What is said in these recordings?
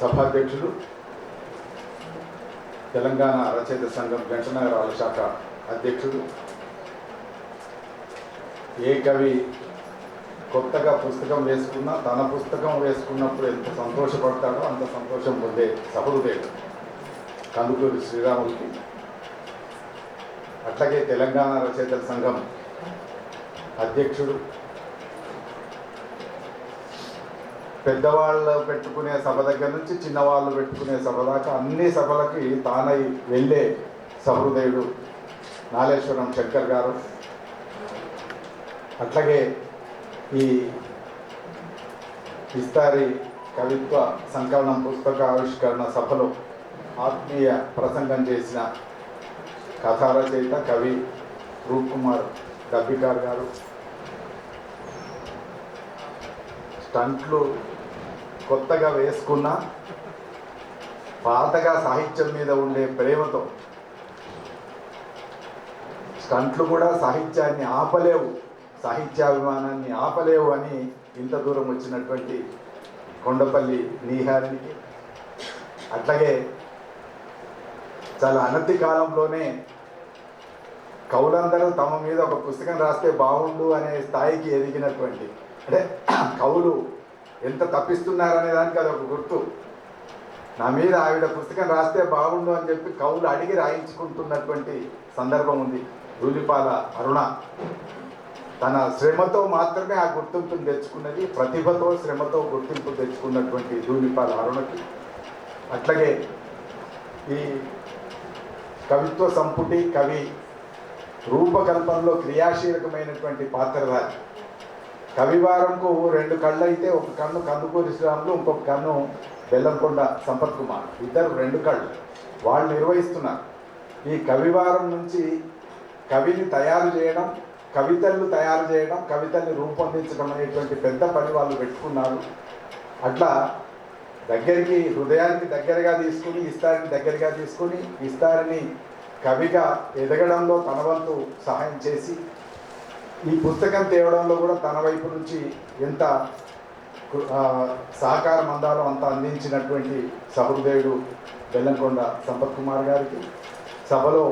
సభాధ్యక్షులు తెలంగాణ రచయిత సంఘం జంటనగరాల శాఖ అధ్యక్షుడు ఏ కవి కొత్తగా పుస్తకం వేసుకున్నా తన పుస్తకం వేసుకున్నప్పుడు ఎంత సంతోషపడతాడో అంత సంతోషం పొందే సహృదయుడు కందుకూరి శ్రీరాములకి. అట్లాగే తెలంగాణ రచయితల సంఘం అధ్యక్షుడు పెద్దవాళ్ళు పెట్టుకునే సభ దగ్గర నుంచి చిన్నవాళ్ళు పెట్టుకునే సభ దాకా అన్ని సభలకి తానై వెళ్ళే సహృదయుడు నాలేశ్వరం శంకర్ గారు. అట్లాగే ఈ ఇస్తారి కవిత్వ సంకలనం పుస్తక ఆవిష్కరణ సభలో ఆత్మీయ ప్రసంగం చేసిన కథారచయిత కవి రూప్ కుమార్ డబ్బికార్ గారు. స్టంట్లు కొత్తగా వేసుకున్న పాతగా సాహిత్యం మీద ఉండే ప్రేమతో స్టంట్లు కూడా సాహిత్యాన్ని ఆపలేవు సాహిత్యాభిమానాన్ని ఆపలేవు అని ఇంత దూరం వచ్చినటువంటి కొండపల్లి నీహారికి అట్లాగే చాలా అనతి కాలంలోనే కవులందరూ తమ మీద ఒక పుస్తకం రాస్తే బాగుండు అనే స్థాయికి ఎదిగినటువంటి అంటే కవులు ఎంత తప్పిస్తున్నారనే దానికి అది ఒక గుర్తు. నా మీద ఆవిడ పుస్తకం రాస్తే బాగుండు అని చెప్పి కవులు అడిగి రాయించుకుంటున్నటువంటి సందర్భం ఉంది. ధూళిపాల అరుణ. తన శ్రమతో మాత్రమే ఆ గుర్తింపును తెచ్చుకున్నది ప్రతిభతో శ్రమతో గుర్తింపు తెచ్చుకున్నటువంటి ధూళిపాల అరుణకి. అట్లాగే ఈ కవిత్వ సంపుటి కవి రూపకల్పనలో క్రియాశీలకమైనటువంటి పాత్రధారి కవివారంకు రెండు కళ్ళు అయితే ఒక కన్ను కందుకూరి శ్రీరాములు ఇంకొక కన్ను బెల్లంకొండ సంపత్ కుమార్. ఇద్దరు రెండు కళ్ళు. వాళ్ళు నిర్వహిస్తున్నారు. ఈ కవివారం నుంచి కవిని తయారు చేయడం కవితలు తయారు చేయడం కవితల్ని రూపొందించడం అనేటువంటి పెద్ద పని వాళ్ళు పెట్టుకున్నారు. అట్లా దగ్గరికి హృదయానికి దగ్గరగా తీసుకుని ఇస్తారిని దగ్గరగా తీసుకుని ఇస్తారిని కవిగా ఎదగడంలో తన వంతు సహాయం చేసి ఈ పుస్తకం తేవడంలో కూడా తన వైపు నుంచి ఎంత సహకారం అందాలో అంత అందించినటువంటి సహృదయుడు బెల్లంకొండ సంపత్ కుమార్ గారికి. సభలో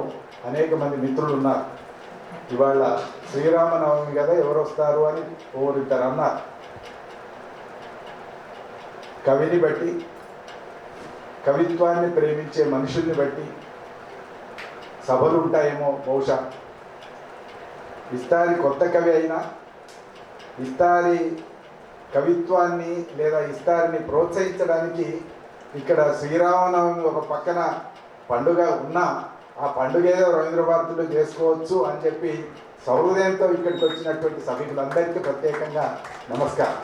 అనేక మంది మిత్రులు ఉన్నారు ఇవాళ శ్రీరామనవమి కదా ఎవరు వస్తారు అని ఓరిద్దరు అన్నారు. కవిని బట్టి కవిత్వాన్ని ప్రేమించే మనుషుల్ని బట్టి సభలు ఉంటాయేమో బహుశా. ఇస్తారి కొత్త కవి అయినా ఇస్తారి కవిత్వాన్ని లేదా ఇస్తారిని ప్రోత్సహించడానికి ఇక్కడ శ్రీరామనవమి ఒక పక్కన పండుగ ఉన్నా ఆ పండుగ ఏదో రవీంద్ర భారతిలో చేసుకోవచ్చు అని చెప్పి సౌహృదయంతో ఇక్కడికి వచ్చినటువంటి సభ్యులందరికీ ప్రత్యేకంగా నమస్కారం.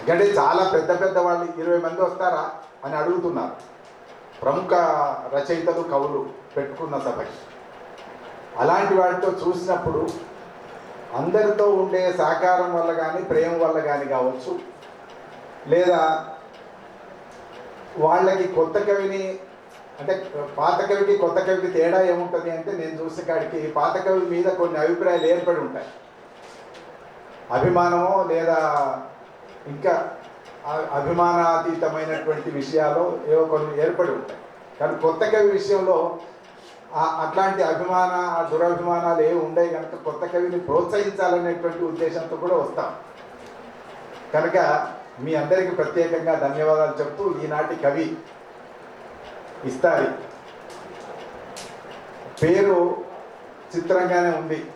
ఎందుకంటే చాలా పెద్ద పెద్ద వాళ్ళు ఇరవై మంది వస్తారా అని అడుగుతున్నారు. ప్రముఖ రచయితలు కవులు పెట్టుకున్న సభకి. అలాంటి వాటితో చూసినప్పుడు అందరితో ఉండే సహకారం వల్ల కానీ ప్రేమ వల్ల కానీ కావచ్చు. లేదా వాళ్ళకి కొత్త కవిని అంటే పాత కవికి కొత్త కవికి తేడా ఏముంటుంది అంటే నేను చూసే కాడికి పాత కవి మీద కొన్ని అభిప్రాయాలు ఏర్పడి ఉంటాయి. అభిమానమో లేదా ఇంకా అభిమానాతీతమైనటువంటి విషయాలు ఏవో కొన్ని ఏర్పడి ఉంటాయి. కానీ కొత్త కవి విషయంలో అట్లాంటి అభిమాన ఆ దురభిమానాలు ఏవి ఉండే కనుక కొత్త కవిని ప్రోత్సహించాలనేటువంటి ఉద్దేశంతో కూడా వస్తాం. కనుక మీ అందరికీ ప్రత్యేకంగా ధన్యవాదాలు చెప్తూ ఈనాటి కవి ఇస్తారి. పేరు చిత్రంగానే ఉంది.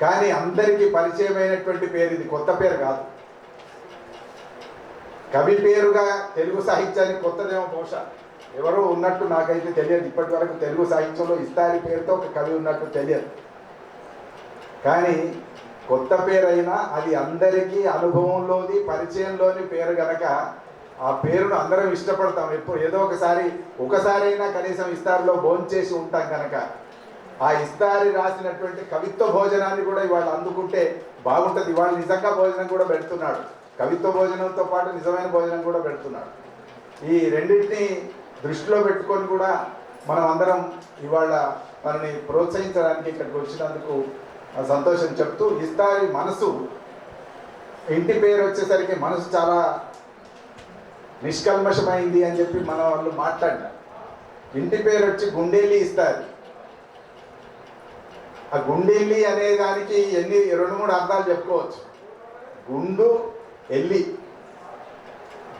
కానీ అందరికీ పరిచయమైనటువంటి పేరు ఇది కొత్త పేరు కాదు. కవి పేరుగా తెలుగు సాహిత్యానికి కొత్తదేమో బహుశా. ఎవరో ఉన్నట్టు నాకైతే తెలియదు. ఇప్పటి వరకు తెలుగు సాహిత్యంలో ఇస్తారి పేరుతో ఒక కవి ఉన్నట్టు తెలియదు. కానీ కొత్త పేరైనా అది అందరికీ అనుభవంలోది పరిచయంలోని పేరు గనక ఆ పేరును అందరం ఇష్టపడతాం. ఎప్పుడు ఏదో ఒకసారి ఒకసారైనా కనీసం ఇస్తారిలో భోంచేసి ఉంటాం కనుక ఆ ఇస్తారి రాసినటువంటి కవిత్వ భోజనాన్ని కూడా ఇవాళ అందుకుంటే బాగుంటుంది. ఇవాళ నిజంగా భోజనం కూడా పెడుతున్నాడు. కవిత్వ భోజనంతో పాటు నిజమైన భోజనం కూడా పెడుతున్నాడు. ఈ రెండింటిని దృష్టిలో పెట్టుకొని కూడా మనం అందరం ఇవాళ మనని ప్రోత్సహించడానికి ఇక్కడికి వచ్చినందుకు సంతోషం చెప్తూ ఈసారి మనసు. ఇంటి పేరు వచ్చేసరికి మనసు చాలా నిష్కల్మషమైంది అని చెప్పి మన వాళ్ళు మాట్లాడారు ఇంటి పేరు వచ్చి గుండెల్లి ఇస్తారు. ఆ గుండెల్లి అనే దానికి ఎన్ని రెండు మూడు అర్థాలు చెప్పుకోవచ్చు. గుండు ఎల్లి.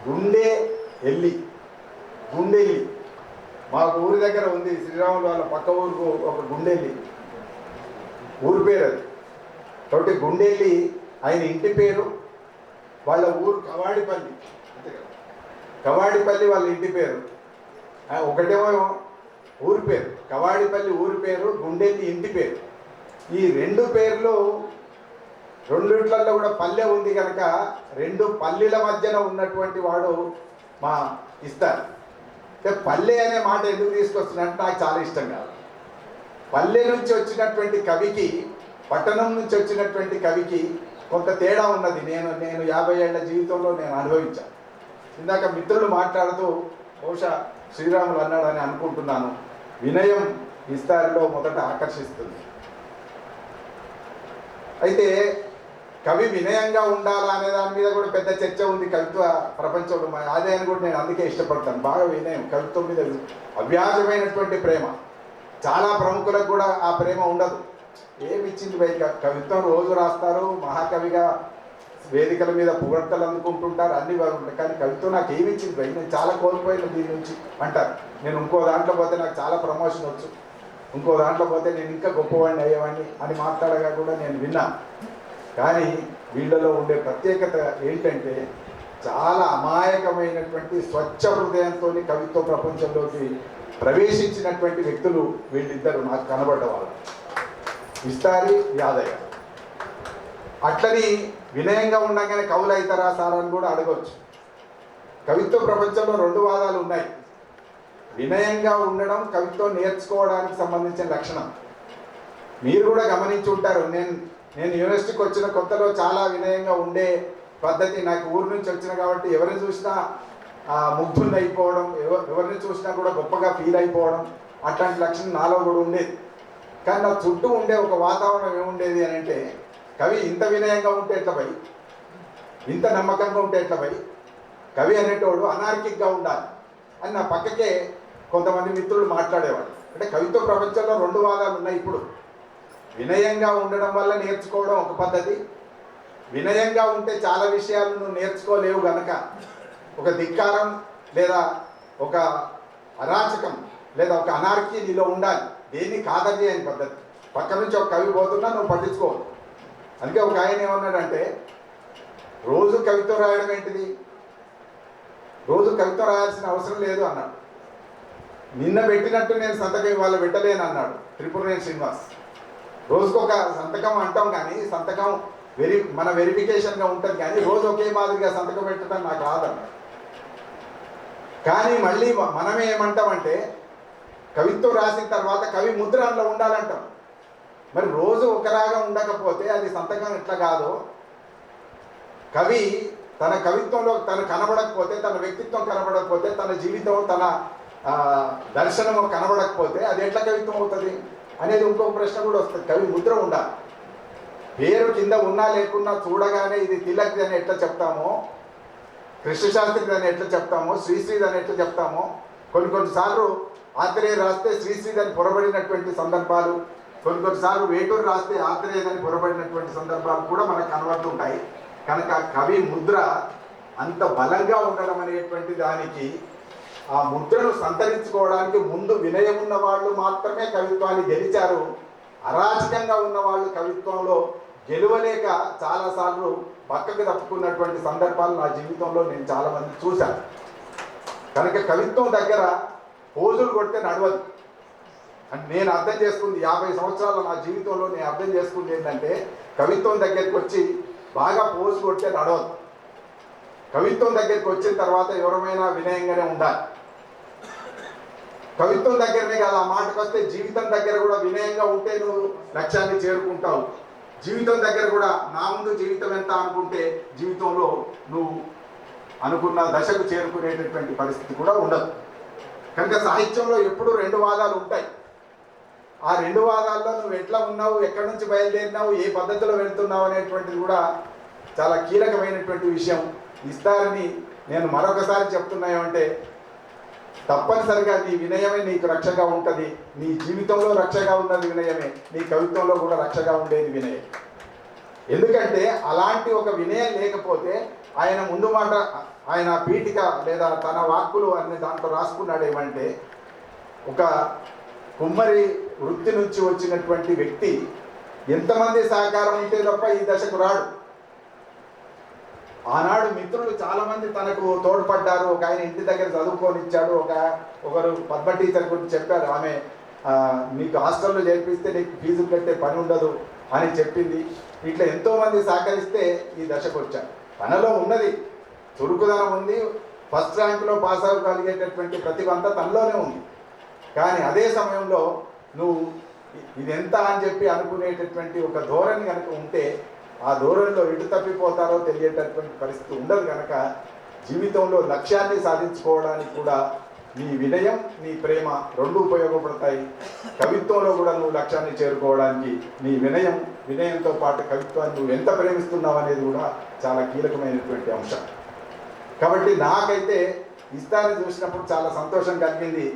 గుండె ఎల్లి. గుండెల్లి. మాకు ఊరి దగ్గర ఉంది శ్రీరాములు వాళ్ళ పక్క ఊరుకు ఒక గుండెల్లి. ఊరి పేరు అది. కాబట్టి గుండెల్లి ఆయన ఇంటి పేరు వాళ్ళ ఊరు కవాడిపల్లి. కవాడిపల్లి వాళ్ళ ఇంటి పేరు. ఒకటేమో ఊరి పేరు. కవాడిపల్లి ఊరి పేరు గుండెల్లి ఇంటి పేరు. ఈ రెండు పేర్లు రెండిట్లలో కూడా పల్లె ఉంది కనుక రెండు పల్లెల మధ్యన ఉన్నటువంటి వాడు మా ఇస్తారు. పల్లె అనే మాట ఎందుకు తీసుకొస్తున్నట్టు నాకు చాలా ఇష్టం కాదు. పల్లె నుంచి వచ్చినటువంటి కవికి పట్టణం నుంచి వచ్చినటువంటి కవికి కొంత తేడా ఉన్నది. నేను నేను యాభై ఏళ్ళ జీవితంలో నేను అనుభవించాను ఇందాక మిత్రులు మాట్లాడుతూ బహుశా శ్రీరాములు అన్నాడని అనుకుంటున్నాను వినయం విస్తారిలో మొదట ఆకర్షిస్తుంది. అయితే కవి వినయంగా ఉండాలా అనే దాని మీద కూడా పెద్ద చర్చ ఉంది కవిత్వ ప్రపంచంలో. అదే అని కూడా నేను అందుకే ఇష్టపడతాను. బాగా వినయం. కవిత్వం మీద అవ్యాజమైనటువంటి ప్రేమ. చాలా ప్రముఖులకు కూడా ఆ ప్రేమ ఉండదు. ఏమిచ్చింది ఇచ్చింది కవిత్వం రోజు రాస్తారు. మహాకవిగా వేదికల మీద పొగడ్తలు అందుకుంటుంటారు. అన్ని బాగుంటాయి. కానీ కవిత్వం నాకు ఏమిచ్చింది ఇచ్చింది నేను చాలా కోల్పోయిన దీని నుంచి. అంటారు. నేను ఇంకో దాంట్లో పోతే నాకు చాలా ప్రమోషన్ వచ్చు. ఇంకో దాంట్లో పోతే నేను ఇంకా గొప్పవాడిని అయ్యేవాడిని అని మాట్లాడగా కూడా నేను విన్నాను. కానీ వీళ్ళలో ఉండే ప్రత్యేకత ఏంటంటే చాలా అమాయకమైనటువంటి స్వచ్ఛ హృదయంతో కవిత్వ ప్రపంచంలోకి ప్రవేశించినటువంటి వ్యక్తులు వీళ్ళిద్దరు నాకు కనబడ్డవాళ్ళు. విస్తారి యాదయ్య. అట్లని వినయంగా ఉండగానే కవులు అవుతారా సార్ అని కూడా అడగవచ్చు కవిత్వ ప్రపంచంలో రెండు వాదాలు ఉన్నాయి. వినయంగా ఉండడం కవిత్వం నేర్చుకోవడానికి సంబంధించిన లక్షణం. మీరు కూడా గమనించి ఉంటారు. నేను నేను యూనివర్సిటీకి వచ్చిన కొత్తలో చాలా వినయంగా ఉండే పద్ధతి నాకు ఊరు నుంచి వచ్చిన కాబట్టి ఎవరిని చూసినా ఆ, అయిపోవడం ఎవరిని చూసినా కూడా గొప్పగా ఫీల్ అయిపోవడం అట్లాంటి లక్షణం నాలో కూడా ఉండేది. కానీ నా చుట్టూ ఉండే ఒక వాతావరణం ఏముండేది అని అంటే కవి ఇంత వినయంగా ఉంటే ఎట్లా పై ఇంత నమ్మకంగా ఉంటే ఎట్లా పై కవి అనేటోడు అనార్కిక్గా ఉండాలి అని నా పక్కకే కొంతమంది మిత్రులు మాట్లాడేవాడు అంటే కవిత్వ ప్రపంచంలో రెండు వాదాలు ఉన్నాయి ఇప్పుడు. వినయంగా ఉండడం వల్ల నేర్చుకోవడం ఒక పద్ధతి. వినయంగా ఉంటే చాలా విషయాలు నువ్వు నేర్చుకోలేవు గనక. ఒక ధిక్కారం లేదా ఒక అరాచకం లేదా ఒక అనార్కీ నీలో ఉండాలి. దేన్ని కాదని అని పద్ధతి. పక్క నుంచి ఒక కవి పోతున్నా నువ్వు పట్టించుకోవద్దు అందుకే ఒక ఆయన ఏమన్నాడంటే రోజు కవిత్వం రాయడం ఏంటిది? రోజు కవిత్వం రాయాల్సిన అవసరం లేదు అన్నాడు. నిన్న పెట్టినట్టు నేను సంతకం ఇవాళ పెట్టలేను అన్నాడు. త్రిపురనేని శ్రీనివాస్. రోజుకొక సంతకం అంటాం కానీ సంతకం వెరి మన వెరిఫికేషన్గా ఉంటుంది కానీ రోజు ఒకే మాదిరిగా సంతకం పెట్టడం నాకు రాదన్నాడు కానీ మళ్ళీ మ- మనమే ఏమంటామంటే కవిత్వం రాసిన తర్వాత కవి ముద్ర అందులో ఉండాలంటాం. మరి రోజు ఒకలాగా ఉండకపోతే అది సంతకం ఎట్లా కాదో కవి తన కవిత్వంలో తను కనబడకపోతే తన వ్యక్తిత్వం కనబడకపోతే తన జీవితం తన దర్శనము దర్శనం కనబడకపోతే అది ఎట్లా కవిత్వం అవుతుంది? అనేది ఇంకొక ప్రశ్న కూడా వస్తుంది. కవి ముద్ర ఉండాలి పేరు కింద ఉన్నా లేకున్నా చూడగానే ఇది తిలక్ అని ఎట్లా చెప్తామో కృష్ణశాస్త్రి అని ఎట్లా చెప్తామో శ్రీశ్రీది అని ఎట్లా చెప్తామో కొన్ని కొన్నిసార్లు ఆత్రేయ రాస్తే శ్రీశ్రీది అని పొరబడినటువంటి సందర్భాలు కొన్ని కొన్నిసార్లు వేటూరు రాస్తే ఆత్రేయదని పొరబడినటువంటి సందర్భాలు కూడా మనకు కనబడుతుంటాయి కనుక కవి ముద్ర అంత బలంగా ఉండడం అనేటువంటి దానికి ఆ ముద్రను సంతరించుకోవడానికి ముందు వినయం ఉన్న వాళ్ళు మాత్రమే కవిత్వాన్ని గెలిచారు. అరాచకంగా ఉన్న వాళ్ళు కవిత్వంలో గెలవలేక చాలాసార్లు పక్కకు తప్పుకున్నటువంటి సందర్భాలు నా జీవితంలో నేను చాలామంది చూశాను. కనుక కవిత్వం దగ్గర పోజులు కొడితే నడవదు. అని నేను అర్థం చేసుకుంది యాభై సంవత్సరాల నా జీవితంలో నేను అర్థం చేసుకుంది ఏంటంటే కవిత్వం దగ్గరికి వచ్చి బాగా పోజు కొడితే నడవదు. కవిత్వం దగ్గరికి వచ్చిన తర్వాత ఎవరమైనా వినయంగానే ఉండాలి. కవిత్వం దగ్గరనే కాదు ఆ మాటకు వస్తే జీవితం దగ్గర కూడా వినయంగా ఉంటే నువ్వు లక్ష్యాన్ని చేరుకుంటావు. జీవితం దగ్గర కూడా నా ముందు జీవితం ఎంత అనుకుంటే జీవితంలో నువ్వు అనుకున్న దశకు చేరుకునేటటువంటి పరిస్థితి కూడా ఉండదు. కనుక సాహిత్యంలో ఎప్పుడూ రెండు వాదాలు ఉంటాయి. ఆ రెండు వాదాల్లో నువ్వు ఎట్లా ఉన్నావు ఎక్కడి నుంచి బయలుదేరినావు ఏ పద్ధతిలో వెళ్తున్నావు అనేటువంటిది కూడా చాలా కీలకమైనటువంటి విషయం. ఇస్తారని నేను మరొకసారి చెప్తున్నాను అంటే తప్పనిసరిగా నీ వినయమే నీకు రక్షగా ఉంటుంది. నీ జీవితంలో రక్షగా ఉన్నది వినయమే. నీ కవిత్వంలో కూడా రక్షగా ఉండేది వినయం ఎందుకంటే అలాంటి ఒక వినయం లేకపోతే ఆయన ముందు మాట ఆయన పీఠిక లేదా తన వాక్కులు అనే దాంట్లో రాసుకున్నాడు ఏమంటే ఒక కుమ్మరి వృత్తి నుంచి వచ్చినటువంటి వ్యక్తి ఎంతమంది సహకారం ఉంటే తప్ప ఈ దశకు రాడు. ఆనాడు మిత్రులు చాలా మంది తనకు తోడ్పడ్డారు. ఒక ఆయన ఇంటి దగ్గర చదువుకోనిచ్చాడు. ఒక ఒకరు పద్మ టీచర్ గురించి చెప్పారు. ఆమె నీకు హాస్టల్లో చేర్పిస్తే నీకు ఫీజు కట్టే పని ఉండదు అని చెప్పింది. ఇట్లా ఎంతోమంది సహకరిస్తే ఈ దశకు వచ్చారు. తనలో ఉన్నది చురుకుదనం ఉంది. ఫస్ట్ ర్యాంకులో పాస్ అవ్వగలిగేటటువంటి ప్రతిభ అంతా తనలోనే ఉంది. కానీ అదే సమయంలో నువ్వు ఇది ఎంత అని చెప్పి అనుకునేటటువంటి ఒక ధోరణి కనుక ఉంటే ఆ దూరంలో ఎటు తప్పిపోతారో తెలియేటటువంటి పరిస్థితి ఉండదు కనుక జీవితంలో లక్ష్యాన్ని సాధించుకోవడానికి కూడా నీ వినయం నీ ప్రేమ రెండు ఉపయోగపడతాయి. కవిత్వంలో కూడా నువ్వు లక్ష్యాన్ని చేరుకోవడానికి నీ వినయం వినయంతో పాటు కవిత్వాన్ని నువ్వు ఎంత ప్రేమిస్తున్నావు అనేది కూడా చాలా కీలకమైనటువంటి అంశం. కాబట్టి నాకైతే ఇస్తాన్ని చూసినప్పుడు చాలా సంతోషం కలిగింది.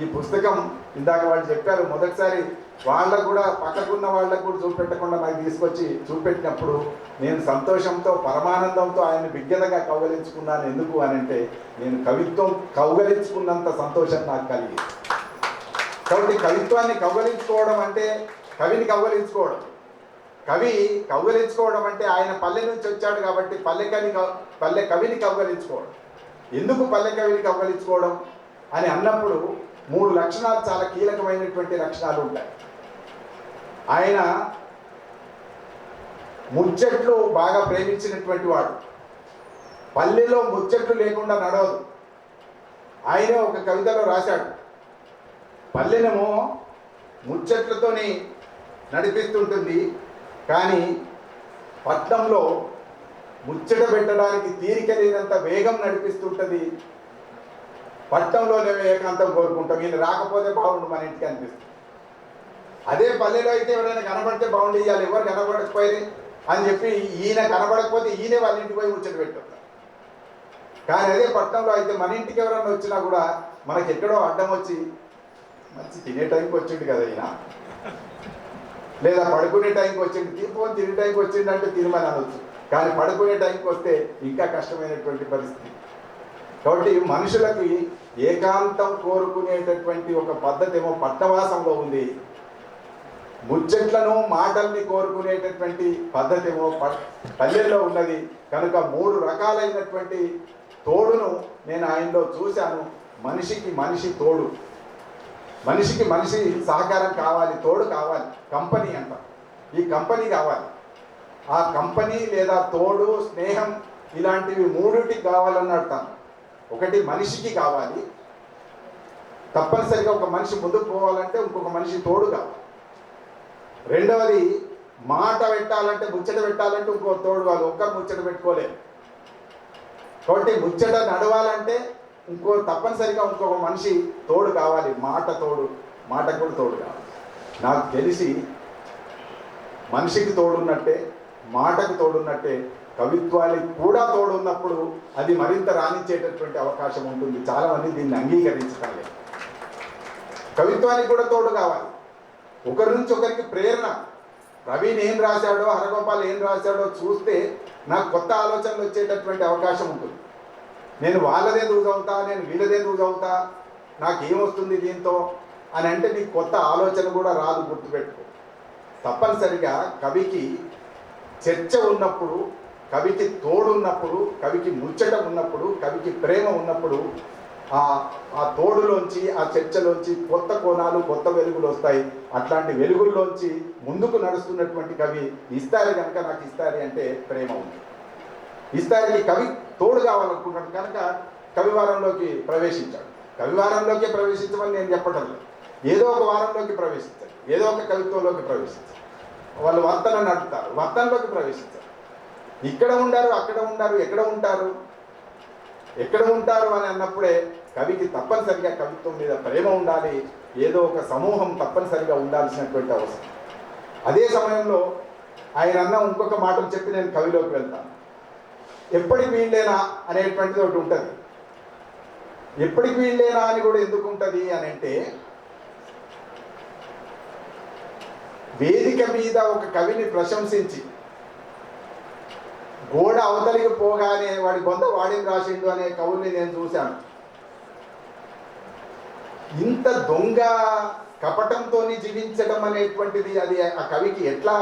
ఈ పుస్తకం ఇందాక వాళ్ళు చెప్పారు మొదటిసారి వాళ్ళకు కూడా పక్కకున్న వాళ్ళకు కూడా చూపెట్టకుండా నాకు తీసుకొచ్చి చూపెట్టినప్పుడు నేను సంతోషంతో పరమానందంతో ఆయన బిగ్గరగా కౌగలించుకున్నాను. ఎందుకు అని అంటే నేను కవిత్వం కౌగలించుకున్నంత సంతోషం నాకు కలిగింది కాబట్టి కవిత్వాన్ని కౌగలించుకోవడం అంటే కవిని కౌగలించుకోవడం. కవి కౌగలించుకోవడం అంటే ఆయన పల్లె నుంచి వచ్చాడు కాబట్టి పల్లె కవి పల్లె కవిని కౌగలించుకోవడం. ఎందుకు పల్లె కవిని కౌగలించుకోవడం? అని అన్నప్పుడు మూడు లక్షణాలు చాలా కీలకమైనటువంటి లక్షణాలు ఉంటాయి. ఆయన ముచ్చట్లు బాగా ప్రేమించినటువంటి వాడు. పల్లెలో ముచ్చట్లు లేకుండా నడవదు. ఆయన ఒక కవితలో రాశాడు. పల్లెనేమో ముచ్చట్లతోని నడిపిస్తుంటుంది కానీ పట్నంలో ముచ్చట పెట్టడానికి తీరిక లేనంత వేగం నడిపిస్తుంటుంది. పట్టణంలోనే ఏకాంతం కోరుకుంటాం. ఈయన రాకపోతే బాగుండు మన ఇంటికి అనిపిస్తుంది. అదే పల్లెలో అయితే ఎవరైనా కనబడితే బాగుండి ఇవాళ ఎవరు కనబడకపోయేది? అని చెప్పి ఈయన కనబడకపోతే ఈయనే వాళ్ళ ఇంటికి పోయి ముచ్చట పెట్టుకుంటారు కానీ అదే పట్టణంలో అయితే మన ఇంటికి ఎవరైనా వచ్చినా కూడా మనకి ఎక్కడో అడ్డం వచ్చి మంచి తినే టైంకి వచ్చిండు కదా ఈయన. లేదా పడుకునే టైంకి వచ్చింది తీర్పు తినే టైంకి వచ్చిండు అంటే తీర్మానం అనొచ్చు. కానీ పడుకునే టైంకి వస్తే ఇంకా కష్టమైనటువంటి పరిస్థితి. కాబట్టి మనుషులకి ఏకాంతం కోరుకునేటటువంటి ఒక పద్ధతి ఏమో పట్టవాసంలో ఉంది. ముచ్చట్లను మాటల్ని కోరుకునేటటువంటి పద్ధతి ప- పల్లెల్లో ఉన్నది. కనుక మూడు రకాలైనటువంటి తోడును నేను ఆయనలో చూశాను. మనిషికి మనిషి తోడు. మనిషికి మనిషి సహకారం కావాలి తోడు కావాలి కంపెనీ అంట. ఈ కంపెనీ కావాలి. ఆ కంపెనీ లేదా తోడు స్నేహం ఇలాంటివి మూడింటికి కావాలన్నాడు తను. ఒకటి మనిషికి కావాలి. తప్పనిసరిగా ఒక మనిషి ముందుకు పోవాలంటే ఇంకొక మనిషి తోడు కావాలి రెండవది మాట పెట్టాలంటే ముచ్చట పెట్టాలంటే ఇంకో తోడు వాళ్ళు ఒక్కరు ముచ్చట పెట్టుకోలేరు కాబట్టి ముచ్చట నడవాలంటే ఇంకో తప్పనిసరిగా ఇంకొక మనిషి తోడు కావాలి మాట తోడు మాటకు కూడా తోడు కావాలి. నాకు తెలిసి మనిషికి తోడున్నట్టే మాటకు తోడున్నట్టే కవిత్వానికి కూడా తోడున్నప్పుడు అది మరింత రాణించేటటువంటి అవకాశం ఉంటుంది. చాలామంది దీన్ని అంగీకరించడం లేదు. కవిత్వానికి కూడా తోడు కావాలి. ఒకరి నుంచి ఒకరికి ప్రేరణ. ప్రవీణ్ ఏం రాశాడో హరగోపాల్ ఏం రాశాడో చూస్తే నాకు కొత్త ఆలోచనలు వచ్చేటటువంటి అవకాశం ఉంటుంది. నేను వాళ్ళదే ఎందుకు చదువుతా నేను వీళ్ళదే ఎందుకు చదువుతా నాకేమొస్తుంది దీంతో అని అంటే నీకు కొత్త ఆలోచన కూడా రాదు గుర్తుపెట్టుకో. తప్పనిసరిగా కవికి చర్చ ఉన్నప్పుడు కవికి తోడున్నప్పుడు కవికి ముచ్చట ఉన్నప్పుడు కవికి ప్రేమ ఉన్నప్పుడు ఆ ఆ తోడులోంచి ఆ చర్చలోంచి కొత్త కోణాలు కొత్త వెలుగులు వస్తాయి. అట్లాంటి వెలుగుల్లోంచి ముందుకు నడుస్తున్నటువంటి కవి ఇస్తారి కనుక నాకు ఇస్తారి అంటే ప్రేమ ఉంది. ఇస్తారికి కవి తోడు కావాలనుకున్నాడు కనుక కవివారంలోకి ప్రవేశించాడు. కవివారంలోకి ప్రవేశించమని నేను చెప్పటం లేదు. ఏదో ఒక వారంలోకి ప్రవేశించాడు. ఏదో ఒక కవిత్వంలోకి ప్రవేశించాడు. వాళ్ళు వర్తన నడుపుతారు వర్తనలోకి ప్రవేశించారు. ఇక్కడ ఉండారు అక్కడ ఉండారు ఎక్కడ ఉంటారు? ఎక్కడ ఉంటారు అని అన్నప్పుడే కవికి తప్పనిసరిగా కవిత్వం మీద ప్రేమ ఉండాలి ఏదో ఒక సమూహం తప్పనిసరిగా ఉండాల్సినటువంటి అవసరం. అదే సమయంలో ఆయన అన్న ఇంకొక మాటలు చెప్పి నేను కవిలోకి వెళ్తాను. ఎప్పటికి వీళ్ళేనా అనేటువంటిది ఒకటి ఉంటుంది. ఎప్పటికి వీళ్ళేనా అని కూడా ఎందుకు ఉంటుంది అని అంటే వేదిక మీద ఒక కవిని ప్రశంసించి గోడ అవతలికి పోగానే వాడి బొంద వాడిని రాసిండు అనే కవుల్ని నేను చూశాను. ఇంత దొంగ కపటంతో జీవించడం అనేటువంటిది అది ఆ కవికి ఎట్లా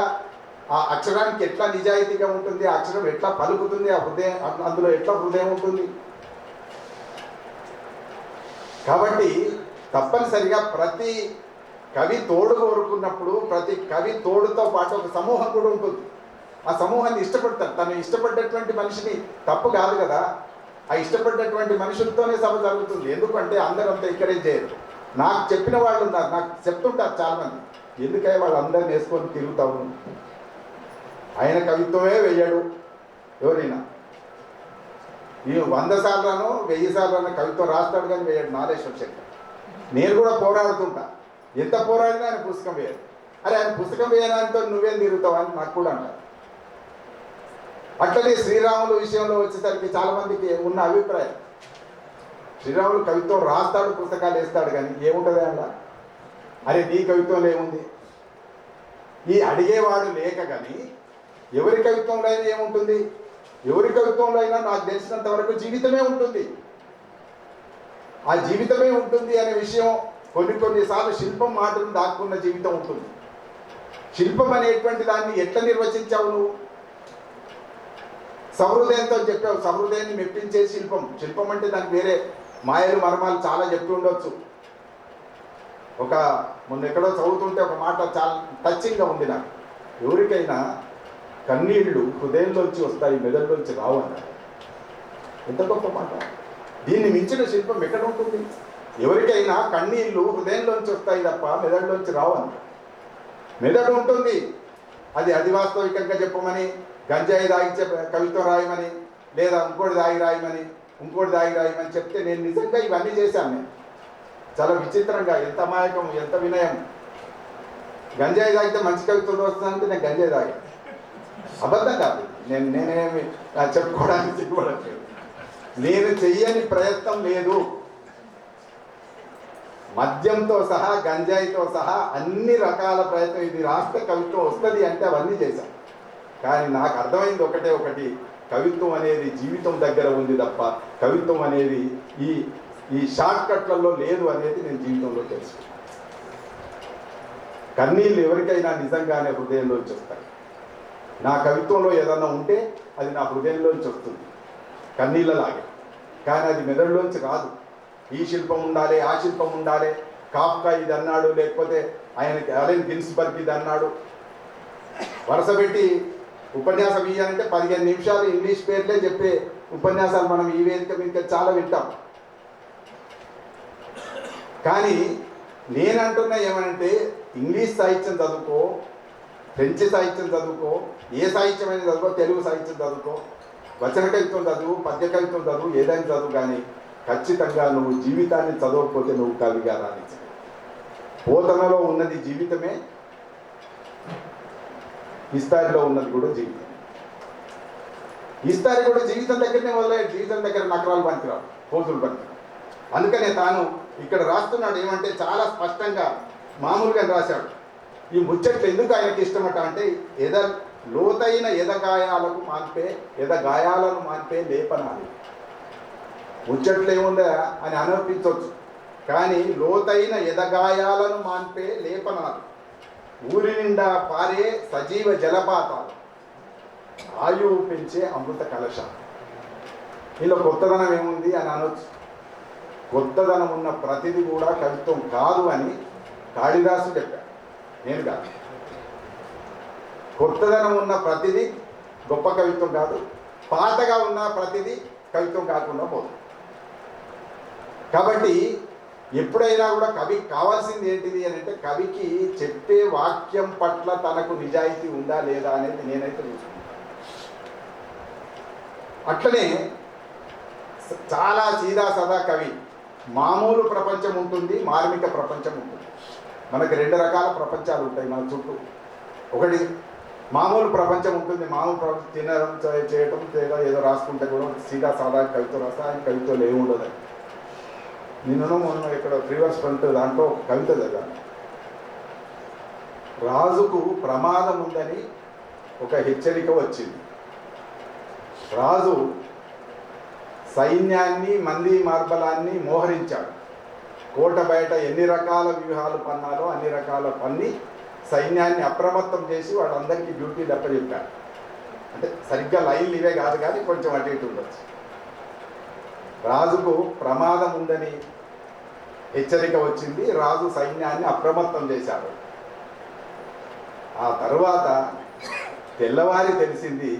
ఆ అక్షరానికి ఎట్లా నిజాయితీగా ఉంటుంది ఆ అక్షరం ఎట్లా పలుకుతుంది ఆ హృదయం అందులో ఎట్లా హృదయం ఉంటుంది? కాబట్టి తప్పనిసరిగా ప్రతి కవి తోడు కోరుకున్నప్పుడు ప్రతి కవి తోడుతో పాటు ఒక సమూహం కూడా ఉంటుంది. ఆ సమూహాన్ని ఇష్టపడతారు. తను ఇష్టపడ్డటువంటి మనిషిని తప్పు కాదు కదా. ఆ ఇష్టపడినటువంటి మనుషులతోనే సభ జరుగుతుంది. ఎందుకంటే అందరూ అంత ఎంకరేజ్ చేయరు. నాకు చెప్పిన వాళ్ళు ఉన్నారు. నాకు చెప్తుంటారు చాలామంది. ఎందుకై వాళ్ళందరిని వేసుకొని తిరుగుతావు? ఆయన కవిత్వమే వెయ్యడు ఎవరైనా. ఈ వంద సార్లను వెయ్యి సార్లను కవిత్వం రాస్తాడు కానీ వేయడు నాలేశ్వర శక్తి నేను కూడా పోరాడుతుంటా. ఎంత పోరాడినా ఆయన పుస్తకం వేయడు. అరే ఆయన పుస్తకం వేయడానితో నువ్వేం తిరుగుతావు అని నాకు కూడా అంటారు. అట్లనే శ్రీరాములు విషయంలో వచ్చేసరికి చాలా మందికి ఉన్న అభిప్రాయం. శ్రీరాములు కవిత్వం రాస్తాడు పుస్తకాలు వేస్తాడు కానీ ఏముంటుంది అలా అరే నీ కవిత్వంలో ఏముంది? ఈ అడిగేవాడు లేక కానీ ఎవరి కవిత్వంలో అయినా ఏముంటుంది? ఎవరి కవిత్వంలో అయినా నాకు తెలిసినంత వరకు జీవితమే ఉంటుంది. ఆ జీవితమే ఉంటుంది అనే విషయం కొన్ని కొన్నిసార్లు శిల్పం మాటలు దాక్కున్న జీవితం ఉంటుంది. శిల్పం అనేటువంటి దాన్ని ఎట్లా నిర్వచించావు నువ్వు? సమృదయంతో చెప్పావు. సమృదయాన్ని మెప్పించే శిల్పం. శిల్పం అంటే దానికి వేరే మాయలు మర్మాలు చాలా చెప్తూ ఉండొచ్చు. ఒక మొన్న ఎక్కడో చదువుతుంటే ఒక మాట చాలా టచ్చింగ్గా ఉంది నాకు. ఎవరికైనా కన్నీళ్ళు హృదయంలోంచి వస్తాయి మెదడులోంచి రావు అన్నారు ఎంత గొప్ప మాట. దీన్ని మించిన శిల్పం ఎక్కడ ఉంటుంది? ఎవరికైనా కన్నీళ్ళు హృదయంలోంచి వస్తాయి తప్ప మెదడులోంచి రావు అన్నారు మెదడు ఉంటుంది. అది అది వాస్తవికంగా చెప్పమని గంజాయి దాగి కవిత్వం రాయమని లేదా ఇంకోటి దాగి రాయమని ఇంకోటి దాగి రాయమని చెప్తే నేను నిజంగా ఇవన్నీ చేశాను నేను. చాలా విచిత్రంగా ఎంత అమాయకం ఎంత వినయం గంజాయి తాగితే మంచి కవిత్వం వస్తుందంటే నేను గంజాయి తాగా అబద్ధం కాదు. నేను నేనేమి చెప్పుకోవడానికి సిగ్గుపడట్లేదు. నేను చెయ్యని ప్రయత్నం లేదు. మద్యంతో సహా గంజాయితో సహా అన్ని రకాల ప్రయత్నం ఇది రాష్ట్ర కవిత్వం వస్తుంది అంటే అవన్నీ చేశాను. కానీ నాకు అర్థమైంది ఒకటే ఒకటి. కవిత్వం అనేది జీవితం దగ్గర ఉంది తప్ప కవిత్వం అనేది ఈ ఈ షార్ట్ కట్లలో లేదు అనేది నేను జీవితంలో తెలుసుకున్నాను. కన్నీళ్ళు ఎవరికైనా నిజంగానే హృదయంలోంచి వస్తాయి నా కవిత్వంలో ఏదన్నా ఉంటే అది నా హృదయంలోంచి వస్తుంది కన్నీళ్ళలాగే కానీ అది మెదడులోంచి రాదు. ఈ శిల్పం ఉండాలి ఆ శిల్పం ఉండాలి. కాఫ్కా ఇది అన్నాడు లేకపోతే ఆయనకి అలెన్ గిన్స్బర్గ్ ఇది అన్నాడు. వరుస పెట్టి ఉపన్యాసం ఇవ్వాలంటే పదిహేను నిమిషాలు ఇంగ్లీష్ పేర్లే చెప్పే ఉపన్యాసాలు మనం ఈ వేదిక మీద చాలా వింటాం. కానీ నేనంటున్నా ఏమనంటే ఇంగ్లీష్ సాహిత్యం చదువుకో ఫ్రెంచ్ సాహిత్యం చదువుకో ఏ సాహిత్యం అయినా చదువుకో తెలుగు సాహిత్యం చదువుకో వచన కవిత్వం చదువు పద్య కవిత్వం చదువు ఏదైనా చదువు కానీ ఖచ్చితంగా నువ్వు జీవితాన్ని చదవకపోతే నువ్వు కవిగా రాణించ పోతనలో ఉన్నది జీవితమే ఇస్తారిలో ఉన్నది కూడా జీవితం. ఇస్తారి కూడా జీవితం దగ్గరనే మొదలయ్యే జీవితం దగ్గర నకరాలు పనికిరావు పోతులు పనికిరావు. అందుకనే తాను ఇక్కడ రాస్తున్నాడు. ఏమంటే చాలా స్పష్టంగా మామూలుగా రాశాడు. ఈ ముచ్చట్లు ఎందుకు ఆయనకి ఇష్టమట అంటే ఎద లోతైన ఎదగాయాలకు మాన్పే ఎదగాయాలను మాన్పే లేపనాలి. ముచ్చట్లు ఏముందా అని అనిపించవచ్చు కానీ లోతైన ఎదగాయాలను మాన్పే లేపనాలు. ఊరి నిండా పారే సజీవ జలపాతాలు. ఆయువు పెంచే అమృత కలశాలు. ఇలా కొత్తదనం ఏముంది అని అనొచ్చు. కొత్తదనం ఉన్న ప్రతిది కూడా కవిత్వం కాదు అని కాళిదాసు చెప్పాడు. నేను కాదు. కొత్తదనం ఉన్న ప్రతిది గొప్ప కవిత్వం కాదు. పాతగా ఉన్న ప్రతిదీ కవిత్వం కాకుండా పోతుంది కాబట్టి ఎప్పుడైనా కూడా కవి కావాల్సింది ఏంటిది అని అంటే కవికి చెప్పే వాక్యం పట్ల తనకు నిజాయితీ ఉందా లేదా అనేది నేనైతే చూసుకుంటాను అట్లనే చాలా సీదా సదా కవి మామూలు ప్రపంచం ఉంటుంది మార్మిక ప్రపంచం ఉంటుంది. మనకి రెండు రకాల ప్రపంచాలు ఉంటాయి మన చుట్టూ. ఒకటి మామూలు ప్రపంచం ఉంటుంది మామూలు ప్రపంచం తినడం చేయటం లేదా ఏదో రాసుకుంటే కూడా సీదా సాదా కవితో రాస్తా ఆయన కవితలు ఉండదు నిన్ను మొన్న ఇక్కడ రివర్స్ ఫ్రంట్ దాంట్లో ఒక కవిత దగ్గర రాజుకు ప్రమాదం ఉందని ఒక హెచ్చరిక వచ్చింది. రాజు సైన్యాన్ని మంది మార్బలాన్ని మోహరించాడు. కోట బయట ఎన్ని రకాల వ్యూహాలు పన్నారో అన్ని రకాల పన్ని సైన్యాన్ని అప్రమత్తం చేసి వాళ్ళందరికీ డ్యూటీ చెప్పారు అంటే సరిగ్గా లైన్లు ఇవే కాదు కానీ కొంచెం అటు ఇటు ఉండొచ్చు. రాజుకు ప్రమాదం ఉందని హెచ్చరిక వచ్చింది రాజు సైన్యాన్ని అప్రమత్తం చేశాడు. ఆ తర్వాత తెల్లవారి తెలిసింది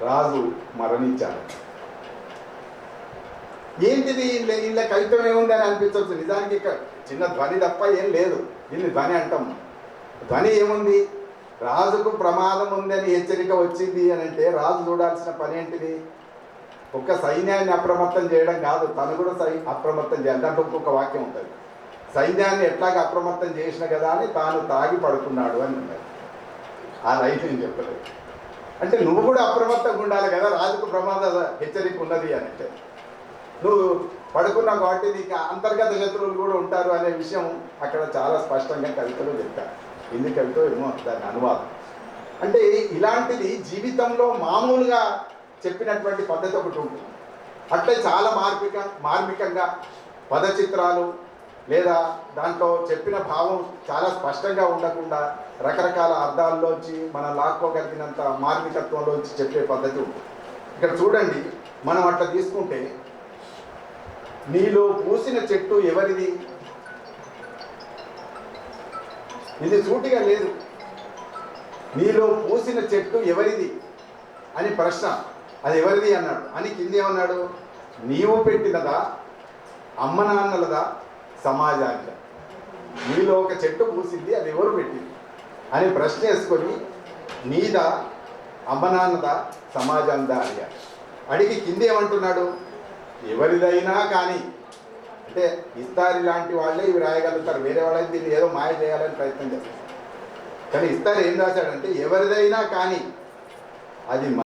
రాజు మరణించాడు. ఏంటిది ఇళ్ళ కవితం కవిత్వం ఏముంది అని అనిపించవచ్చు నిజానికి చిన్న ధ్వని తప్ప ఏం లేదు. దీన్ని ధ్వని అంటాం. ధ్వని ఏముంది? రాజుకు ప్రమాదం ఉందని హెచ్చరిక వచ్చింది అని అంటే రాజు చూడాల్సిన పని ఏంటిది? ఒక్క సైన్యాన్ని అప్రమత్తం చేయడం కాదు తను కూడా సై అప్రమత్తం చేయాలి. దాంట్లో ఒక్కొక్క వాక్యం ఉంటుంది. సైన్యాన్ని ఎట్లాగ అప్రమత్తం చేసిన కదా అని తాను తాగి పడుకున్నాడు అని ఉన్నది ఆ రైతు నేను చెప్పలేదు. అంటే నువ్వు కూడా అప్రమత్తంగా ఉండాలి కదా రాజుకు ప్రమాద హెచ్చరిక ఉన్నది అని అంటే. నువ్వు పడుకున్నావు కాబట్టి నీకు అంతర్గత శత్రువులు కూడా ఉంటారు అనే విషయం అక్కడ చాలా స్పష్టంగా కవితలో చెప్తారు. ఎందుకంటే ఏమో దాని అనువాదం. అంటే ఇలాంటిది జీవితంలో మామూలుగా చెప్పినటువంటి పద్ధతి ఒకటి ఉంటుంది అట్లే చాలా మార్మిక మార్మికంగా పదచిత్రాలు లేదా దాంట్లో చెప్పిన భావం చాలా స్పష్టంగా ఉండకుండా రకరకాల అర్థాల్లోంచి మనం లాక్కోగలిగినంత మార్మికత్వంలోంచి చెప్పే పద్ధతి ఉంటుంది ఇక్కడ చూడండి మనం అట్లా తీసుకుంటే నీలో పూసిన చెట్టు ఎవరిది? ఇది సూటిగా లేదు. నీలో పూసిన చెట్టు ఎవరిది? అని ప్రశ్న. అది ఎవరిది అన్నాడు? అని కింద ఏమన్నాడు? నీవు పెట్టినదా? అమ్మ నాన్నలదా? సమాజానికి. నీలో ఒక చెట్టు పూసింది అది ఎవరు పెట్టింది? అని ప్రశ్న వేసుకొని నీదా? అమ్మ నాన్నదా? సమాజందా? అడిగాడు. అడిగి కిందేమంటున్నాడు ఎవరిదైనా కానీ. అంటే ఇస్తారి లాంటి వాళ్ళే ఇవి రాయగలుగుతారు. వేరే వాళ్ళని దీన్ని ఏదో మాయ చేయాలని ప్రయత్నం చేస్తారు. కానీ ఇస్తారు ఏం రాశాడంటే ఎవరిదైనా కానీ. అది